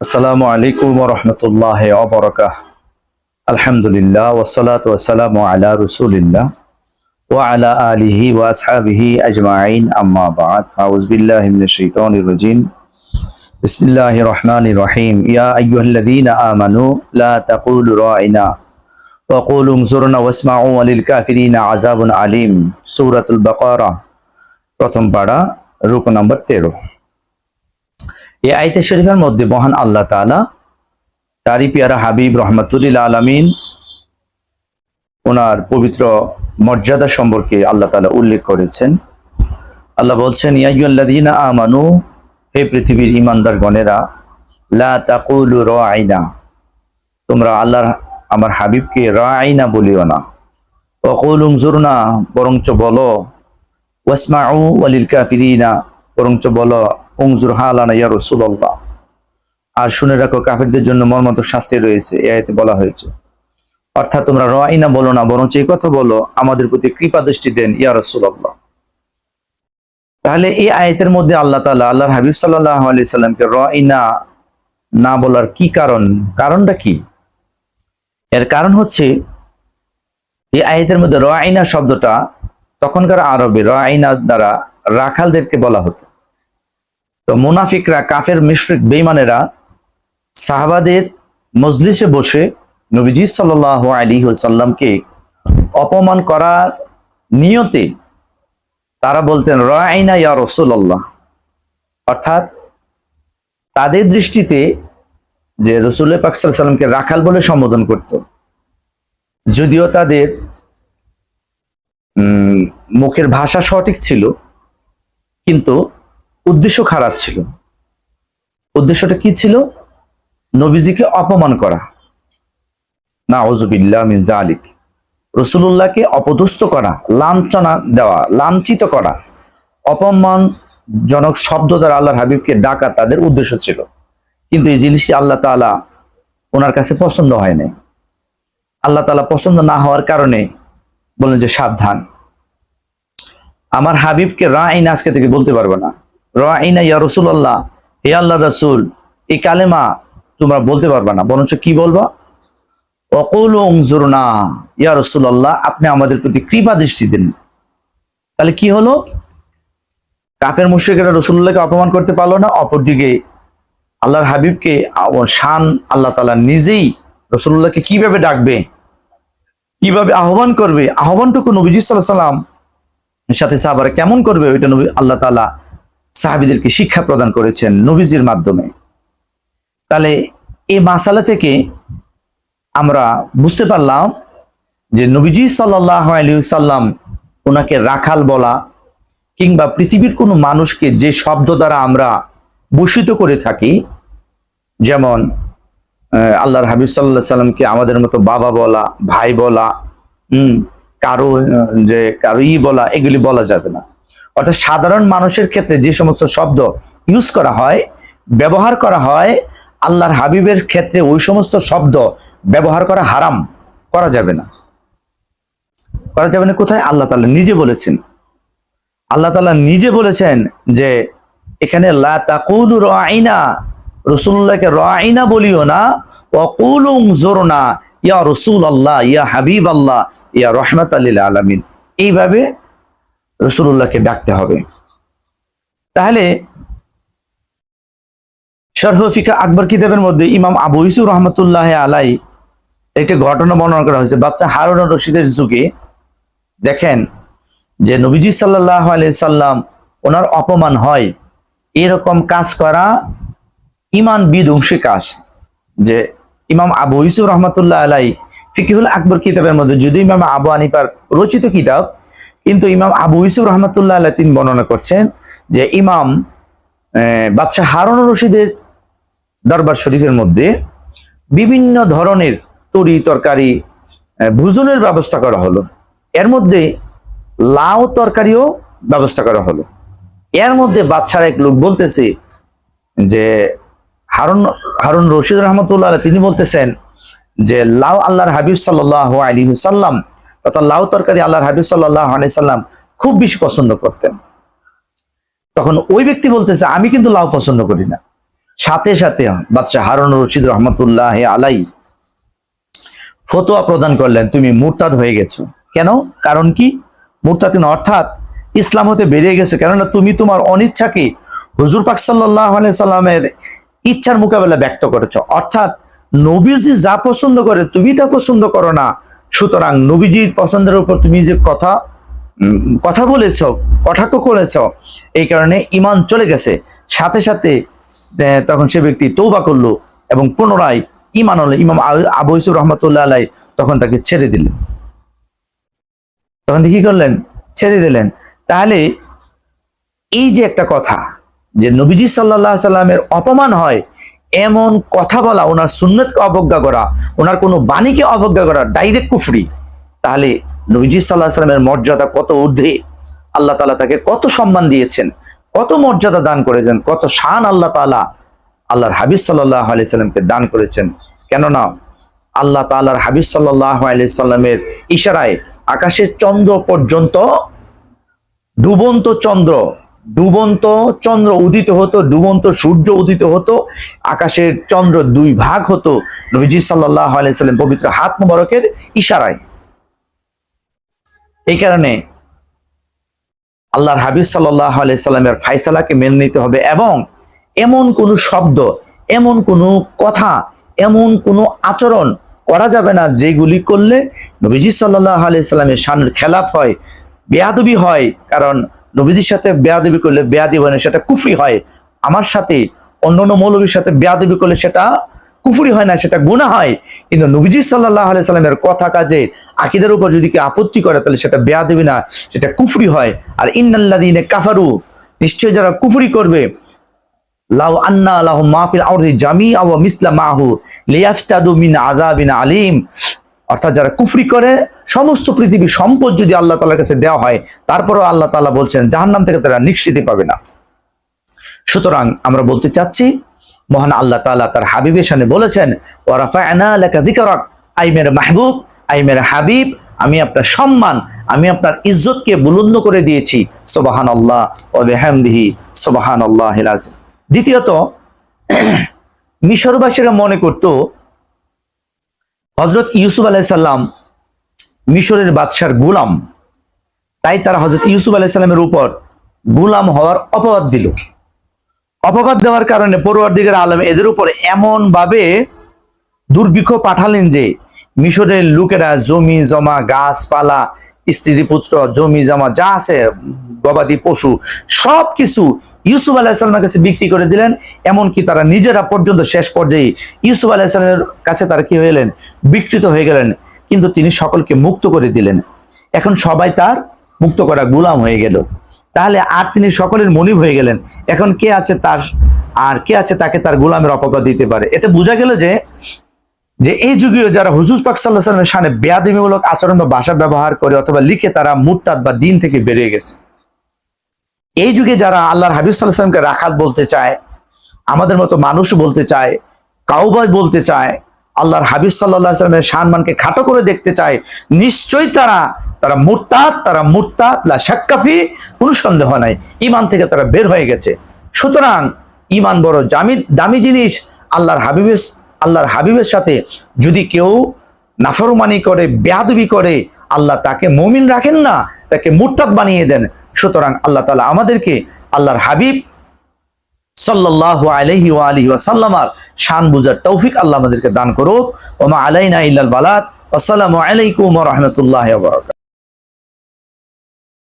আসসালামু আলাইকুম রহমতুল্লাহ অবরকাহ আলহামদুলিল্লাহ ওসলাত ওসালাম আলা রসুলিল্লাহ وعلى آله وأصحابه أجمعين أما بعد فأعوذ بالله من الشيطان الرجيم بسم الله الرحمن الرحيم يا أيها الذين آمنوا لا تقولوا راعنا وقولوا انظرنا واسمعوا وللكافرين عذاب عليم سورة البقرة প্রথম পাড়া রুকু নম্বর তেরো এই আয়তে শরীফের মধ্যে মহান আল্লাহ তাআলা তারই পিয়ারা হাবিব রহমতুল্লিল আলমিন ওনার পবিত্র মর্যাদা সম্পর্কে আল্লাহ তাআলা উল্লেখ করেছেন। আল্লাহ বলছেন ইয়াইয়ুল্লাযীনা আমানু, হে পৃথিবীর ইমানদার গণেরা লা তাকুলু রাআইনা তোমরা আল্লাহর, আমার হাবিবকে রাআইনা বলিও না। ওয়াকুলু উনজুরনা, বরঞ্চ বলো, ওয়াসমাউ ওয়ালিল কাফিরিনা, বরঞ্চ বলো উংজুর হালানা, ইয়া রাসূলুল্লাহ। আর শুনে রাখো, কাফেরদের জন্য মর্মত শাস্তি রয়েছে আয়াতে বলা হয়েছে। অর্থাৎ তোমরা রাইনা বলো না, বরঞ্চ এই কথা বলো, আমাদের প্রতি কৃপা দৃষ্টি দেন, ইয়া রাসূলুল্লাহ। তাহলে এই আয়াতের মধ্যে আল্লাহ তাআলা, আল্লাহর হাবিব সাল্লাল্লাহু আলাইহি সাল্লামকে রাইনা না বলার কি কারণ? কারণটা কি? এর কারণ হচ্ছে, এই আয়াতের মধ্যে রাইনা শব্দটা তখনকার আরবে রাইনা দ্বারা রাখালদেরকে বলা হতো। তো মুনাফিকরা, কাফের, মিশ্রিক বেইমানেরা সাহাবাদের মজলিসে বসে নবীজি সাল আলী সাল্লামকে অপমান করার নিয়তে তারা বলতেন রায়না ইয়া রসুল্লাহ অর্থাৎ তাদের দৃষ্টিতে যে রসুল পাকসাল সাল্লামকে রাখাল বলে সম্বোধন করত। যদিও তাদের মুখের ভাষা সঠিক ছিল, কিন্তু উদ্দেশ্য খারাপ ছিল। উদ্দেশ্যটা কি ছিল? নবীজিকে অপমান করা। না ওজুবিল্লাহ মিন জালিক রসুল্লাহকে অপদস্থ করা, লাঞ্ছনা দেওয়া, লাঞ্ছিত করা। অপমানজনক শব্দ দ্বারা আল্লাহর হাবিবকে ডাকা তাদের উদ্দেশ্য ছিল। কিন্তু এই জিনিসটি আল্লাহ তাআলা ওনার কাছে পছন্দ হয় নাই। আল্লাহ তাআলা পছন্দ না হওয়ার কারণে বললেন যে সাবধান। আমার হাবিবকে রা রাইন আজকে থেকে বলতে পারবে না। রাইনা ইয়া রসুল্লাহ হে আল্লাহ রসুল, এই কালেমা তোমরা বলতে পারবে না, বরঞ্চ কি বলবা? অকৌল না ইয়া রসুল্লাহ আপনি আমাদের প্রতি কৃপা দৃষ্টি দিন। তাহলে কি হলো? কাফের মুশ্রিকেরা রসুল্লাহকে অপমান করতে পারল না, অপরদিকে আল্লাহর হাবিবকে শান আল্লাহ তালা নিজেই রসুল্লাহকে কীভাবে ডাকবে? কীভাবে আহ্বান করবে? আহ্বানটুকু নবীজি সাল্লাহ সাল্লাম সাথে সাহাবারা কেমন করবে? ওইটা নবী আল্লাহ তালা সাহাবিদেরকে শিক্ষা প্রদান করেছেন নবীজির মাধ্যমে। তাহলে এই মাসালা থেকে আমরা বুঝতে পারলাম যে নবীজি সাল্লাহ আলী সাল্লাম ওনাকে রাখাল বলা কিংবা পৃথিবীর কোনো মানুষকে যে শব্দ দ্বারা আমরা ভূষিত করে থাকি, যেমন আল্লাহর হাবিব সাল্লাহ সাল্লামকে আমাদের মতো বাবা বলা, ভাই বলা, হম, কারও যে কারও ই বলা, এগুলি বলা যাবে না। অর্থাৎ সাধারণ মানুষের ক্ষেত্রে যে সমস্ত শব্দ ইউজ করা হয়, ব্যবহার করা হয়, আল্লাহর হাবিবের ক্ষেত্রে ওই সমস্ত শব্দ ব্যবহার করা হারাম, করা যাবে না। করা যাবে না কোথায়? আল্লাহ তালা নিজে বলেছেন। আল্লাহ তাআলা নিজে বলেছেন যে, এখানে রাইনা রসুল্লাহকে রাইনা বলিও না ওয়াকুলুম জোরনা ইয়া রসুল আল্লাহ ইয়া হাবিব আল্লাহ ইয়া রহমত আলিল আলামিন। এইভাবে রসুল্লাহকে ডাকতে হবে। তাহলে শরহফিকা আকবর কিতাবের মধ্যে? ইমাম আবু ইসুর রহমতুল্লাহ আলাই একটি ঘটনা বর্ণনা করা হয়েছে। বাচ্চা হারুন রশিদের যুগে দেখেন যে নবীজি সাল্লাহ সাল্লাম ওনার অপমান হয়। এরকম কাজ করা ইমান বিধ্বংসী কাজ। যে ইমাম আবু ইসুর রহমতুল্লাহ আলাই ফিকিহুল আকবর কিতাবের মধ্যে যদি ইমাম আবু আনিফার রচিত কিতাব কিন্তু ইমাম আবু ইসুর রহমতুল্লাহ আলাই তিনি বর্ণনা করছেন যে ইমাম বাদশাহ হারুন রশিদের দরবার শরীফের মধ্যে বিভিন্ন ধরনের তরি তরকারি ভোজনের ব্যবস্থা করা হলো। এর মধ্যে লাউ তরকারিও ব্যবস্থা করা হলো। এর মধ্যে বাদশার এক লোক বলতেছে যে হারুন হারুন রশিদ রহমতুল্লাহ তিনি বলতেছেন যে লাউ আল্লাহর হাবিব সাল্লাহ আলী সাল্লাম তথা লাউ তরকারি আল্লাহর হাবিব সাল্লাহ আলি সাল্লাম খুব বেশি পছন্দ করতেন। তখন ওই ব্যক্তি বলতেছে, আমি কিন্তু লাউ পছন্দ করি না। সাথে সাথে বাদশাহ হারুন রশিদ রহমতুল্লাহ আলাই ফতোয়া প্রদান করলেন, তুমি মুরতাদ হয়ে গেছো। কেন? কারণ কি? মুরতাদ অর্থাৎ ইসলাম হতে বেরিয়ে গেছো। কেননা তুমি তোমার অনিচ্ছাকে হুজুর পাক সাল্লাহ সাল্লামের ইচ্ছার মোকাবেলা ব্যক্ত করেছ। অর্থাৎ নবীজি যা পছন্দ করে, তুমি তা পছন্দ করো না। সুতরাং নবীজির পছন্দের উপর তুমি যে কথা কথা বলেছ কটাক্ষ করেছ, এই কারণে ইমান চলে গেছে। সাথে সাথে তখন সে ব্যক্তি তৌবা করল এবং পুনরায় ইমান হলো ইমাম আবু- ইসুফ রহমতুল্লাহ আলাই তখন তাকে ছেড়ে দিলেন। তখন কি করলেন? ছেড়ে দিলেন। তাহলে এই যে একটা কথা, যে নবীজি সাল্লাহ সাল্লামের অপমান হয় এমন কথা বলা, ওনার সুন্নতকে অবজ্ঞা করা, ওনার কোনো বাণীকে অবজ্ঞা করা ডাইরেক্ট কুফরি। তাহলে নবীজি সাল্লাহ সাল্লামের মর্যাদা কত ঊর্ধ্বে? আল্লাহ তালা তাকে কত সম্মান দিয়েছেন, কত মর্যাদা দান করেছেন, কত শান আল্লাহ তালা আল্লাহর হাবিব সাল্লাহ আলি সাল্লামকে দান করেছেন। কেননা আল্লাহ তাআলার হাবিব সাল্লাহ আলি সাল্লামের ইশারায় আকাশের চন্দ্র পর্যন্ত, ডুবন্ত চন্দ্র ডুবন্ত চন্দ্র উদিত হতো, ডুবন্ত সূর্য উদিত হতো, আকাশের চন্দ্র দুই ভাগ হতো। নবীজি সাল্লাহ আলাইসাল্লাম পবিত্র হাত মুবারকের ইশারায়। এই কারণে আল্লাহর হাবিব সাল্লাহ আলাইসাল্লামের ফাইসালাকে মেনে নিতে হবে এবং এমন কোনো শব্দ, এমন কোনো কথা, এমন কোনো আচরণ করা যাবে না যেগুলি করলে নবীজি সাল্লাহ আলাইসাল্লামের সামনের খেলাফ হয়, বেয়াদবি হয়। কারণ নবীজির সাথে বেয়াদবি করলে বেয়াদি হয় না, সেটা কুফরি হয়। আমার সাথে অন্য অন্য মৌলবীর সাথে বেয়াদবি করলে সেটা কুফুরি হয় না, সেটা গুণা হয়। কিন্তু নবীজি সাল্লাহ আলাই সাল্লামের কথা কাজে আকিদের উপর যদি কেউ আপত্তি করে, তাহলে সেটা বেয়াদবি না, সেটা কুফরি হয়। আর ইন্নাল্লাদিনে কাফারু নিশ্চয় যারা কুফরি করবে, লাউ আন্না লাহু মাহফিল আউরি জামি আও মিসলা মাহু লিয়াফতাদু মিন আযাবিন আলিম। অর্থাৎ যারা কুফরি করে, সমস্ত পৃথিবীর সম্পদ যদি আল্লাহ তাআলার কাছে দেওয়া হয়, তারপরেও আল্লাহ তাআলা বলছেন, জাহান্নাম থেকে তারা নিশ্চিতি পাবে না। সুতরাং আমরা বলতে চাচ্ছি, মহান আল্লাহ তাআলা তার হাবিবের সামনে বলেছেন ওয়ারাফা'না লাকা যিকরাক। আই মেরে মাহবুব আইমের হাবিব, আমি আপনার সম্মান, আমি আপনার ইজ্জতকে বুলন্দ করে দিয়েছি। সুবহানাল্লাহ ওয়া বিহামদিহি, সুবহানাল্লাহিল আযীম। দ্বিতীয়ত, মিশরবাসীরা মনে করত হজরত ইউসুফ আলাইসাল্লাম মিশরের বাদশার গুলাম। তাই তারা হজরত ইউসুফ আলাইসাল্লামের উপর গুলাম হওয়ার অপবাদ দিল। অপবাদ দেওয়ার কারণে পড়ুয়ার দিকের আলম এদের উপর এমন ভাবে দুর্ভিক্ষ পাঠালেন যে মিশরের লোকেরা জমি জমা, গাছপালা, স্ত্রী পুত্র, জমি জমা, যা আছে গবাদি পশু সব কিছু ইউসুফ আলাহিসাল্লামের কাছে বিক্রি করে দিলেন, এমনকি তারা নিজেরা পর্যন্ত শেষ পর্যায়ে ইউসুফ আলাহিসাল্লামের কাছে তারা কি হয়ে বিকৃত হয়ে গেলেন, কিন্তু তিনি সকলকে মুক্ত করে দিলেন। এখন সবাই তার মুক্ত করা গুলাম হয়ে গেল। তাহলে আর তিনি সকলের মনিব হয়ে গেলেন। এখন কে আছে তার, আর কে আছে তাকে তার গোলামের অপবাদ দিতে পারে? এতে বোঝা গেল যে যে এই যুগীয় যারা হুজুর পাক সাল্লাহ সাল্লামের সামনে বেয়াদমিমূলক আচরণ বা ভাষা ব্যবহার করে অথবা লিখে তারা মুরতাদ বা দিন থেকে বেরিয়ে গেছে। এই যুগে যারা আল্লাহর হাবিব সাল্লাহ সাল্লামকে রাখাত বলতে চায়, আমাদের মতো মানুষ বলতে চায়, কাউবয় বলতে চায়, আল্লাহর হাবিব সাল্লাহ সাল্লামের সম্মানকে খাটো করে দেখতে চায়, নিশ্চয়ই তারা তারা মুরতাদ তারা মুরতাদ, লা শাক্কাফি কোনো সন্দেহ নাই। ইমান থেকে তারা বের হয়ে গেছে। সুতরাং ইমান বড় জামি, দামি জিনিস। আল্লাহর হাবিবের আল্লাহর হাবিবের সাথে যদি কেউ নাফরমানি করে, বেয়াদবি করে, আল্লাহ তাকে মমিন রাখেন না, তাকে মুরতাদ বানিয়ে দেন। সুতরাং আল্লাহ তালা আমাদেরকে আল্লাহর হাবিব সাল্লাহ আলহি আলিহি ওয়া সাল্লামার শান বুঝার তৌফিক আল্লাহ আমাদেরকে দান করুক। ওমা আলাইনা ইল্লাল বালাত। আসসালামু আলাইকুম রহমতুল্লাহ বারাকাতুহু।